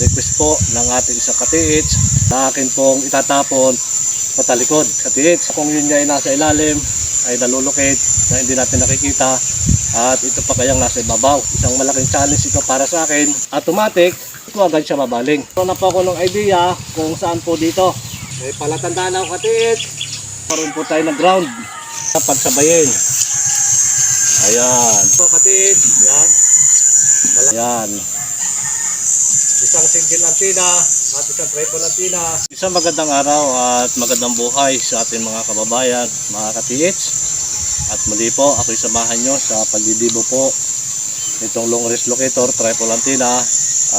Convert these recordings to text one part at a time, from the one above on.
request po ng ating isang katiits na akin pong itatapon patalikod katiits. Kung yun niya ay nasa ilalim ay nalulukit na hindi natin nakikita at ito pa kayang nasa ibabaw. Isang malaking challenge ito para sa akin. Automatic, ito agad siya mabaling. So na po ako ng idea kung saan po dito. May palatandaan ako katiits. Paroon po tayo ng ground sa pagsabayin. Ayan. So katiits, yan. Wala- Yan. Isang single antina at isang triple antina. Isang magandang araw at magandang buhay sa ating mga kababayan, mga katiits. At muli po, ako'y samahan nyo sa pagdidibo po nitong long wrist locator, triple antina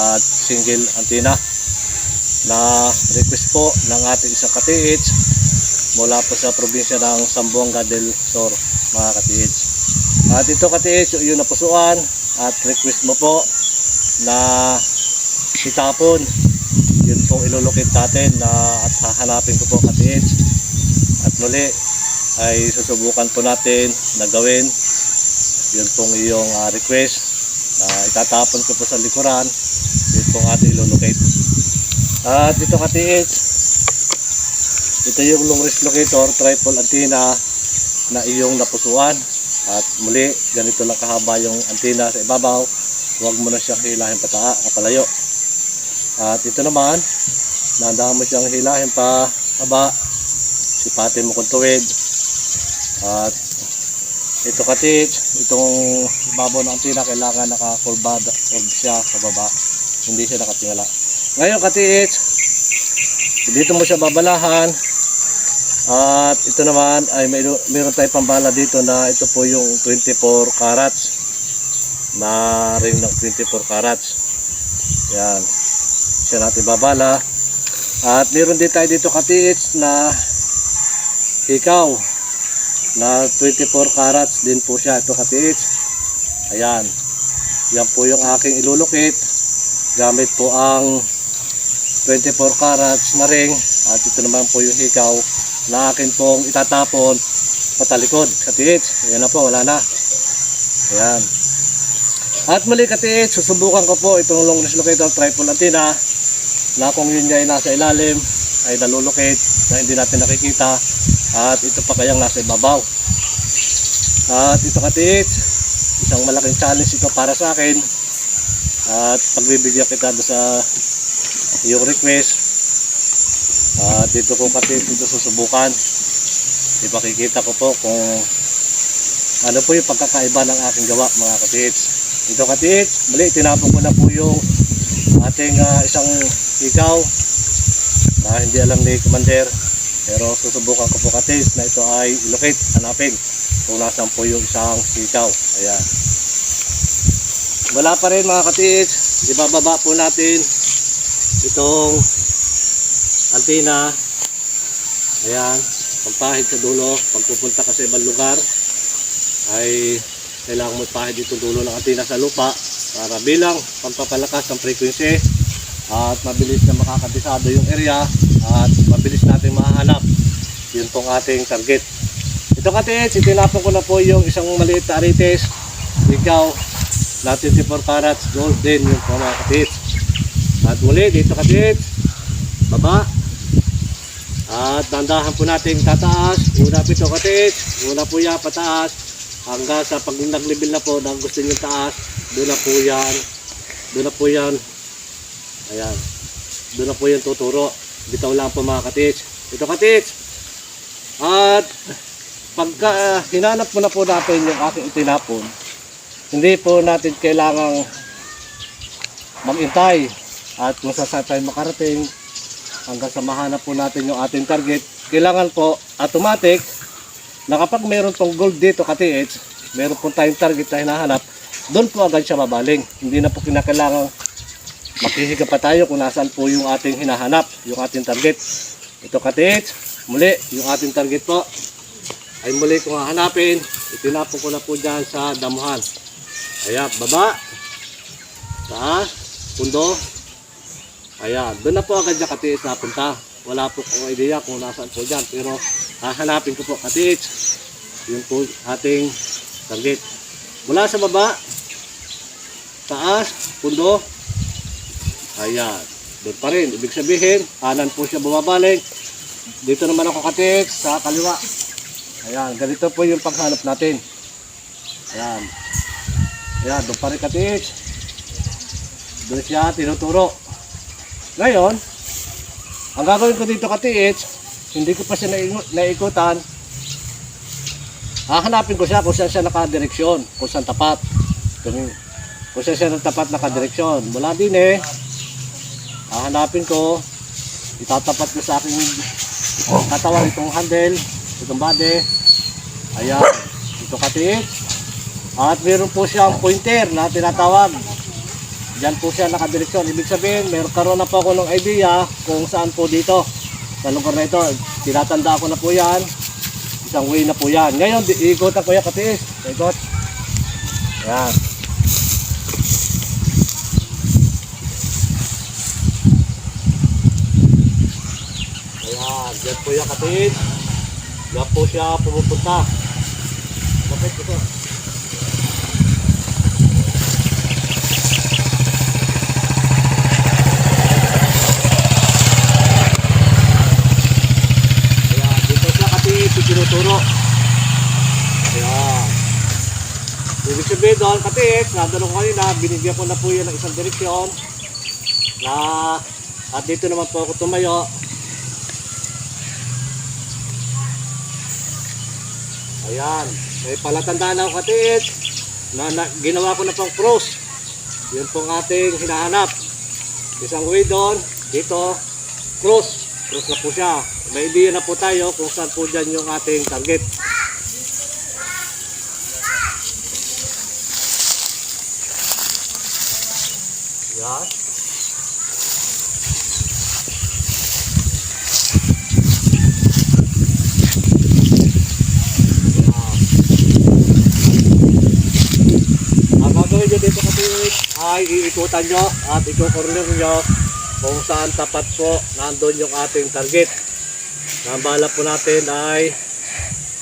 at single antina na request po ng ating isang katiits mula po sa probinsya ng Sambuanga del Sur, mga katiits. At ito katiits, yung napusuan at request mo po na itapon. Yun pong ilulukit natin na at hahanapin ko po katiits. At muli ay susubukan po natin na gawin yun pong iyong ah, request na itatapon ko po sa likuran. Yun pong ating ilulukit. At ito katiits, ito yung long wrist locator, triple antenna na iyong napusuan. At muli, ganito lang kahaba yung antenna sa ibabaw. Huwag mo na siyang hilahin pataa, palayo. At ito naman, nandahan mo siyang hilahin pa haba. Sipatin mo kung tuwid. At ito katits, itong ibabaw ng antenna kailangan nakakurbad curve siya sa baba. Hindi siya nakatingala. Ngayon katits, dito mo siya babalahan. At ito naman ay may, meron tayong pambala dito na ito po yung 24 carats na ring ng 24 carats. Yan. Siya natin babala. At meron din tayo dito katiits na ikaw na 24 carats din po siya. Ito katiits. Ayan. Yan po yung aking ilulukit. Gamit po ang 24 carats na ring. At ito naman po yung hikaw na akin pong itatapon patalikod. Katiits. Ayan na po. Wala na. Ayan. At muli katiits, susubukan ko po itong long wrist locator triple antenna na kung yun niya ay nasa ilalim ay nalulukit na hindi natin nakikita at ito pa kayang nasa ibabaw. At ito katiits, isang malaking challenge ito para sa akin. At pagbibigyan kita sa iyong request. At dito ko katiits ito susubukan. Ipakikita ko po kung ano po yung pagkakaiba ng aking gawa mga katiits. Ito katiits, muli tinapon ko na po yung ating ah, isang ikaw na hindi alam ni Commander pero susubukan ko po katiits na ito ay ilocate, hanapin. Kung nasan po yung isang ikaw ayan. Wala pa rin mga katiits ibababa po natin itong antina. Ayan. Pagpahid sa dulo. Pag pupunta ka sa ibang lugar ay kailangan mo pahid itong dulo ng antina sa lupa para bilang pampapalakas ng frequency at mabilis na makakabisado yung area at mabilis natin mahanap yun pong ating target. Ito katiits itinapon ko na po yung isang maliit na arites. Ikaw na 24 carats gold din yung po mga katiits at muli dito katiits baba. At dandahan po natin tataas. Una po ito katiits una po yan pataas. Hanggang sa pag nag-level na po na gusto nyo taas doon na po yan. Doon na po yan ayan. Doon na po yan tuturo. Bitaw lang po mga katits ito katits at pagka uh, hinanap mo na po natin yung aking itinapon hindi po natin kailangang magintay at kung saan tayo makarating hanggang sa mahanap po natin yung ating target kailangan po automatic na kapag meron pong gold dito katiits, meron po tayong target na hinahanap, doon po agad siya mabaling. Hindi na po kinakailangan makihiga pa tayo kung nasaan po yung ating hinahanap, yung ating target. Ito katiits, muli, yung ating target po, ay muli kung hahanapin, itinapon ko na po dyan sa damuhan. Ayan, baba, taas, pundo, ayan, doon na po agad yung katiits napunta. Wala po kong idea kung nasaan po dyan, pero hahanapin ko po katiits yun po ating target mula sa baba taas pundo Ayan. Doon pa rin. Ibig sabihin, kanan po siya bumabalik. Dito naman ako katik sa kaliwa. Ayan. Ganito po yung paghanap natin. Ayan. Ayan. Doon pa rin katik. Doon siya tinuturo. Ngayon, ang gagawin ko dito katiit, hindi ko pa siya naikutan. Hahanapin ko siya kung saan siya nakadireksyon, kung saan tapat. Kung saan siya tapat nakadireksyon. Mula din eh, hahanapin ko, itatapat ko sa aking katawan itong handle, itong body. Ayan, ito katiit. At meron po siyang pointer na tinatawag. Diyan po siya nakadireksyon. Ibig sabihin, meron karoon na po ako ng idea kung saan po dito. Sa lugar na ito, tinatanda ko na po yan. Isang way na po yan. Ngayon, di- ikotan ko yan katiis. Ikot. Yan. Ayan, dyan po yan katiis. Diyan po siya pumupunta. Bakit ito? Ayan, dito siya kasi tinuturo. Ayan. Ibig sabihin doon, katit, nadalo ko kanina, binigyan ko na po yan ng isang direksyon. Na, at dito naman po ako tumayo. Ayan, may palatandaan ako katit, na, na ginawa ko na pang cross. Yun pong ating hinahanap. Isang way doon, dito, cross. Cross na po siya. May idea na po tayo kung saan po dyan yung ating target. Yan. Ang gagawin nyo dito kasi ay iikutan nyo at ikukorner nyo kung saan tapat po nandun yung ating target. Ang bala po natin ay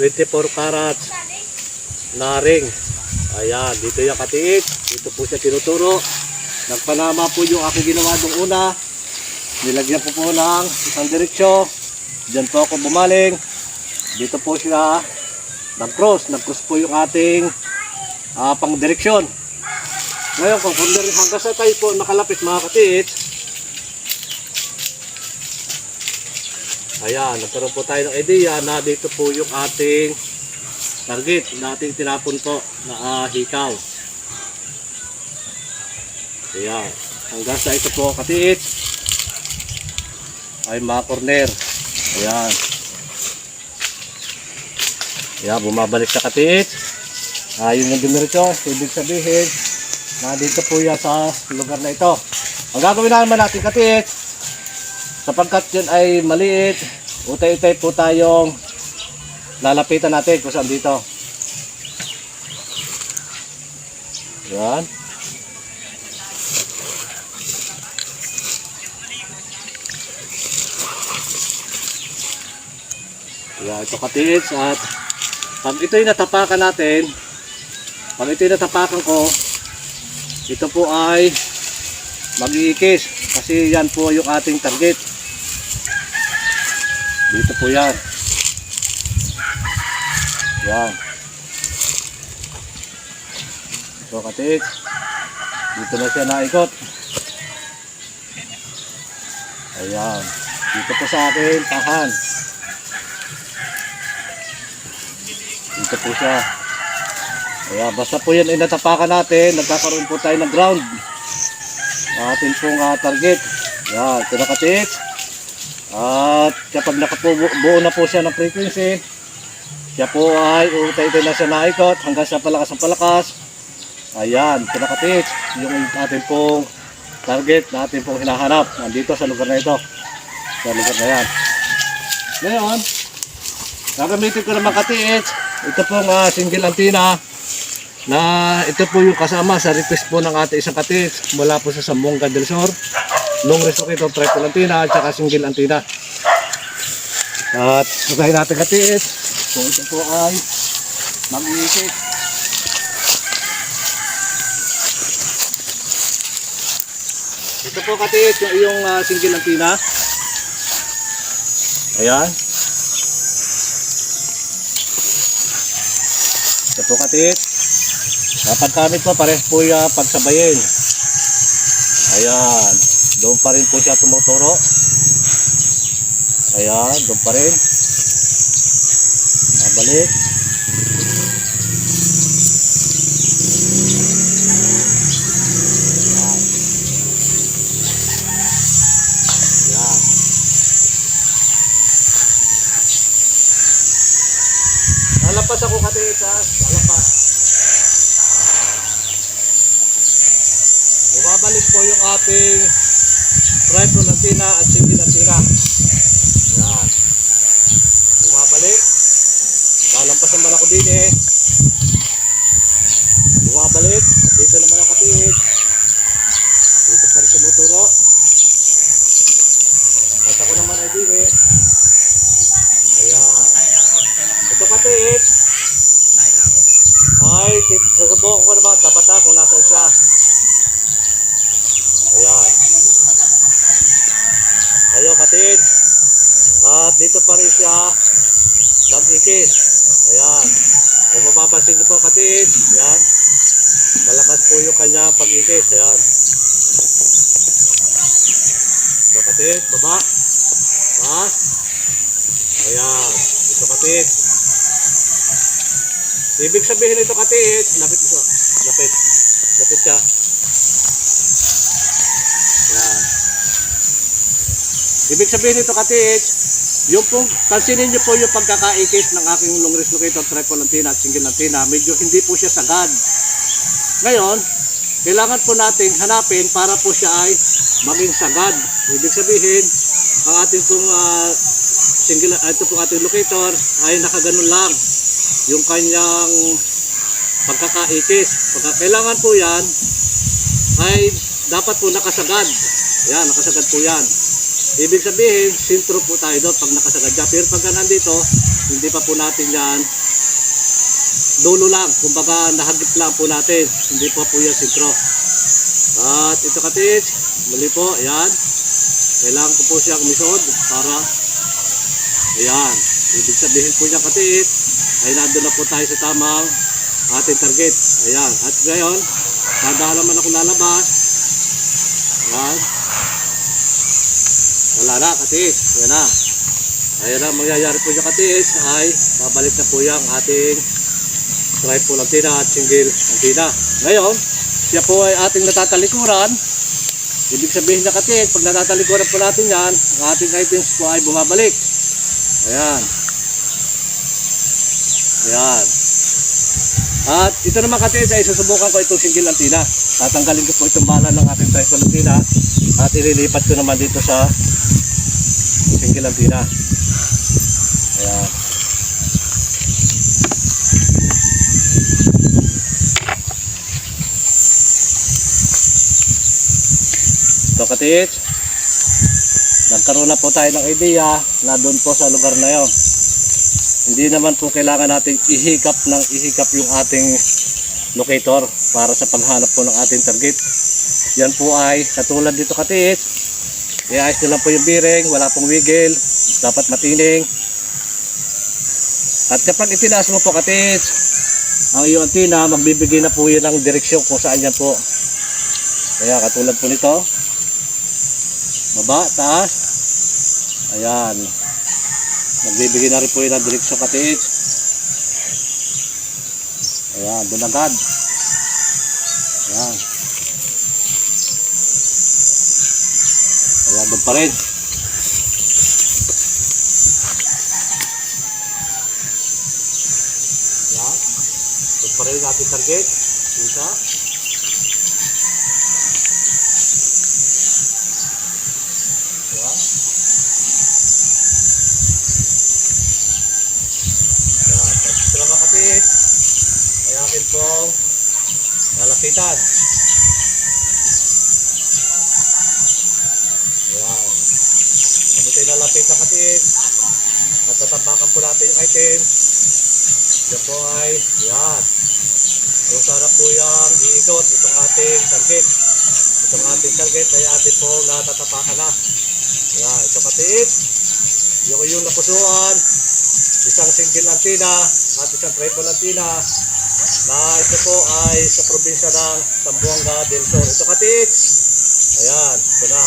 24 carats na ring. Ayan, dito yung katiit. Dito po siya tinuturo. Nagpanama po yung aking ginawa nung una. Nilagyan ko po ng isang diretsyo. Diyan po ako bumaling. Dito po siya nag-cross. Nag-cross po yung ating ah, pang direksyon. Ngayon, kung kung hanggang sa tayo po nakalapit mga katiit, Ayan, nagkaroon po tayo ng idea na dito po yung ating target na ating tinapon po na ah, hikaw. Ayan, hanggang sa ito po katiit ay mga corner. Ayan. Ayan, bumabalik sa katiit. Ah, yun yung dumiretso. Ibig sabihin, na dito po yan sa lugar na ito. Ang gagawin naman natin katiit, sapagkat yun ay maliit, utay-utay po tayong lalapitan natin kung saan dito. Yan. Yan, ito katiits at pag ito'y natapakan natin, pag ito'y natapakan ko, ito po ay mag-iikis kasi yan po yung ating target. Dito po yan. Yan. So katik dito na siya naikot. Ayan. Dito po sa akin tahan. Dito po siya ayan basta po yan ay natapakan natin nagkakaroon po tayo ng ground atin pong ah, target. Yan, ito nakatik. At kapag nakabuo na po siya ng frequency, siya po ay utay-utay na siya naikot hanggang sa palakas ng palakas. Ayan, ito nakatik. Yung ating pong target na ating pong hinahanap. Nandito sa lugar na ito. Sa lugar na yan. Ngayon, gagamitin ko naman katiit. Ito pong ah, single antenna na ito po yung kasama sa request po ng ating isang katit mula po sa Sambonga del Sur long resokito triple antenna at saka single antenna at sugahin natin katit kung ito po ay mag-iisip ito po katit, yung iyong ah, single antina. Ayan. Ito po katit. Kapag gamit po, pares po yung pagsabayin. Ayan. Doon pa rin po siya tumuturo. Ayan, doon pa rin. Babalik. Ayan. Lalapas ako katit ha. Lalapas. Bumabalik po yung ating tripod antenna at single antenna. Yan. Bumabalik. Lalampas naman ako din eh. Bumabalik. Dito naman ako tiit. Dito pa rin tumuturo. At ako naman ay din eh. Ayan. Ito katiit. Ay, tit- susubukan ko naman. Tapat ha kung nasa siya. Ayan. Ayo katit. At dito pa rin siya nag-ikis. Ayan. Kung mapapansin niyo po katit, ayan. Malakas po yung pag-ikis. Ayan. Ito katit, baba. Taas. Ayan. Ito katit. Ibig sabihin ito katit, lapit ito. Lapit. Lapit siya. Yan. Ibig sabihin nito katit, yung pong, pansinin niyo po yung pagkakaikis ng aking long locator, triple antenna at single antenna, medyo hindi po siya sagad. Ngayon, kailangan po nating hanapin para po siya ay maging sagad. Ibig sabihin, ang ating pong ah, single, ah, ito pong ating locator ay nakaganon lang yung kanyang pagkakaikis. Pagka kailangan po yan ay dapat po nakasagad. Yan, nakasagad po yan. Ibig sabihin, sintro po tayo doon pag nakasagad yan. Pero pagka nandito, hindi pa po natin yan dulo lang. Kumbaga, nahagip lang po natin. Hindi pa po yan sintro. At ito katit, muli po, ayan. Kailangan ko po siyang misod para, ayan. Ibig sabihin po niya katit, ay nandun na po tayo sa tamang ating target. Ayan. At ngayon, Tadahan naman ako lalabas. Yan. Wala na, katis. Yan na. Ayan na, mangyayari po yung katis ay babalik na po yung ating tripod antenna at single antenna. Ngayon, siya po ay ating natatalikuran. Ibig sabihin na katis, pag natatalikuran po natin yan, ang ating items po ay bumabalik. Ayan. Ayan. At ito naman kasi ay susubukan ko itong single antenna. Tatanggalin ko po itong bala ng ating triple antenna at ililipat ko naman dito sa single antenna. Ito katit. Nagkaroon na po tayo ng idea na doon po sa lugar na yon. Hindi naman po kailangan nating ihikap ng ihikap yung ating locator para sa paghanap po ng ating target. Yan po ay katulad dito katit. I-ayos nyo lang po yung bearing, wala pong wiggle, dapat matining. At kapag itinaas mo po katit, ang iyong antenna, magbibigay na po yan ng direksyon kung saan yan po. Kaya katulad po nito, baba, taas, ayan. Nagbibigay na rin po yun ng direksyon katit. Ayan, doon agad. Ayan. Ayan, doon pa rin. Ayan. Doon pa rin natin target. Isa. Lalapitan. Ayan. Kami tayo lalapit na katit. At tatapakan po natin yung item. Yan po ay, yan. Kung sana po yung iikot itong ating target. Itong ating target ay atin po natatapakan na. Yan, ito katiit. Yung yung napusuan, isang single antina at isang triple antina na ito po ay sa probinsya ng Zamboanga del Sur. Ito katiit. Ayan, ito na.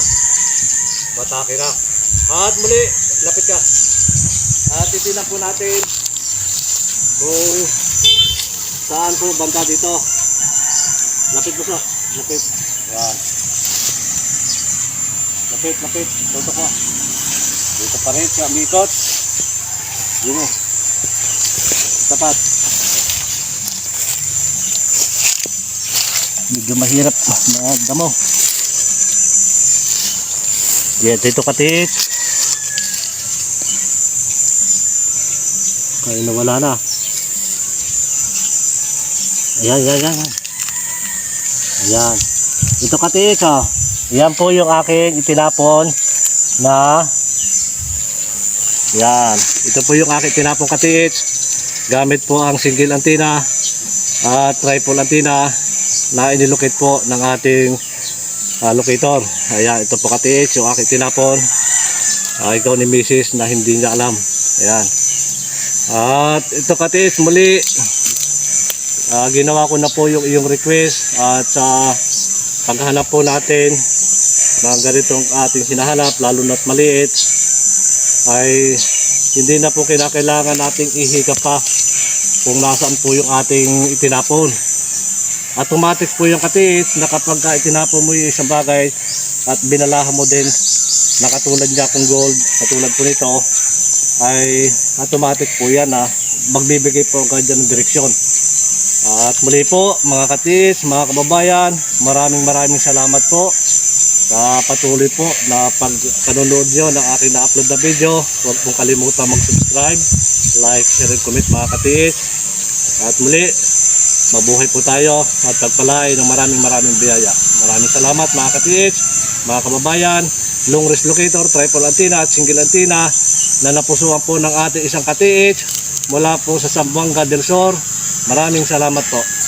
Matake na. At muli, lapit ka. At titinan po natin kung saan po banda dito. Lapit mo sa. Lapit. Ayan. Lapit, lapit. Toto ko. Dito pa rin siya umikot. Yun. Tapat. Medyo mahirap na damo. Yan, dito katit. Kaya nawala na. Ayan, ayan, ayan. Ayan. Ito katit, oh. Yan po yung aking itinapon na yan. Ito po yung aking tinapong katiit. Gamit po ang single antenna at triple antenna na inilocate po ng ating ah, locator. Ayan, ito po katiit yung aking tinapon. Ah, ikaw ni Mrs. na hindi niya alam. Ayan. At ito katiit muli. ah, ginawa ko na po yung iyong request at sa paghanap po natin ng ganitong ating hinahanap lalo na't maliit ay hindi na po kinakailangan nating ihiga pa kung nasaan po yung ating itinapon. Automatic po yung katiit na kapag ka itinapon mo yung isang bagay at binalahan mo din na katulad niya kung gold, katulad po nito, ay automatic po yan na magbibigay po agad ng direksyon. At muli po mga katis, mga kababayan, maraming maraming salamat po sa patuloy po na pagkanonood nyo ng aking na-upload na video. Huwag pong kalimutan mag-subscribe, like, share, and comment mga katis. At muli, mabuhay po tayo at pagpalain ng maraming maraming biyaya. Maraming salamat mga katis, mga kababayan, long range locator, triple antenna at single antenna na napusuan po ng ating isang katiit mula po sa Zamboanga del Sur. Maraming salamat po.